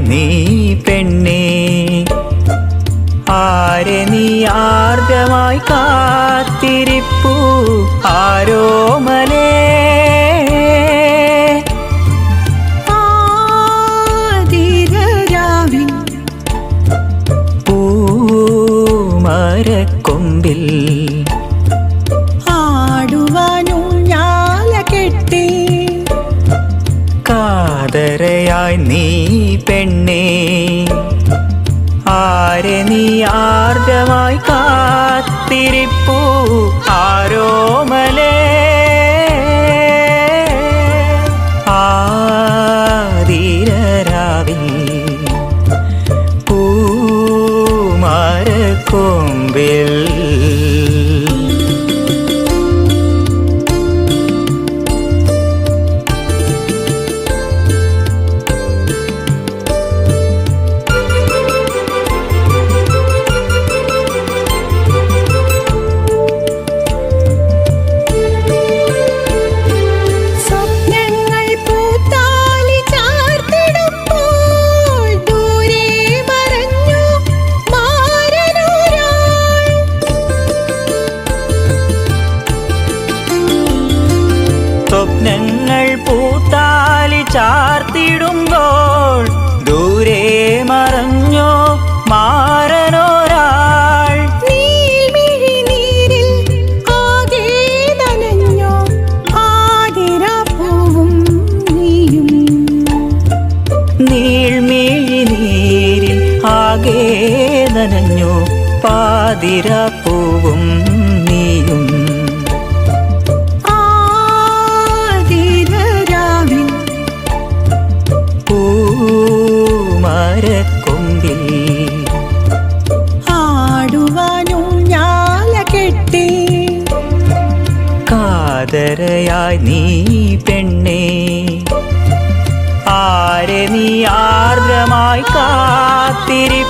നീ പെണ്ണേ? ആരെ നീ ആർദ്രമായി കാത്തിരിപ്പു? ആരോമലേ പൂമരക്കൊമ്പിൽ പെണ്ണേ ആരെ നീ ആർദ്രമായി മലേ? ആരോമലേ ആതിരരാവിൽ പൂമരക്കൊമ്പിൽ ചാർത്തിടുമ്പോൾ ദൂരെ മറഞ്ഞോ മാറനോരാൾ. നീൽമിഴിനീരിൽ ആകെ നനഞ്ഞു ആതിരപ്പൂവും നീയും. നീൾമിഴി നീരിൽ ആകെ നനഞ്ഞോ പാതിരപ്പൂവും നീയും കാതരയായി നീ പെണ്ണേ? ആരെ നീ ആർദ്രമായി കാത്തിരിപ്പു?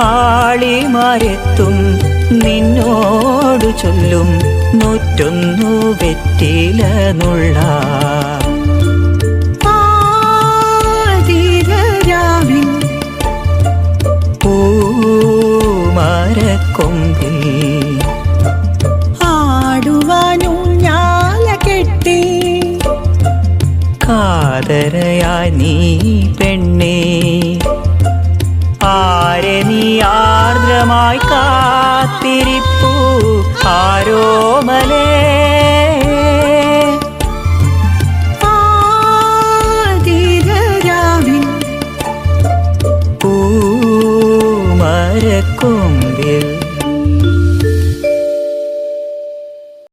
ആളിമാരെത്തും നിന്നോടു ചൊല്ലും നൂറ്റൊന്നു വെറ്റിലുള്ള പൂമരക്കൊമ്പിൽ ആടുവാനും ഞാല കെട്ടി. കാതരയായി നീ പെണ്ണേ. ആർദ്രമായി കാത്തിരിപ്പു. ആരോമലേ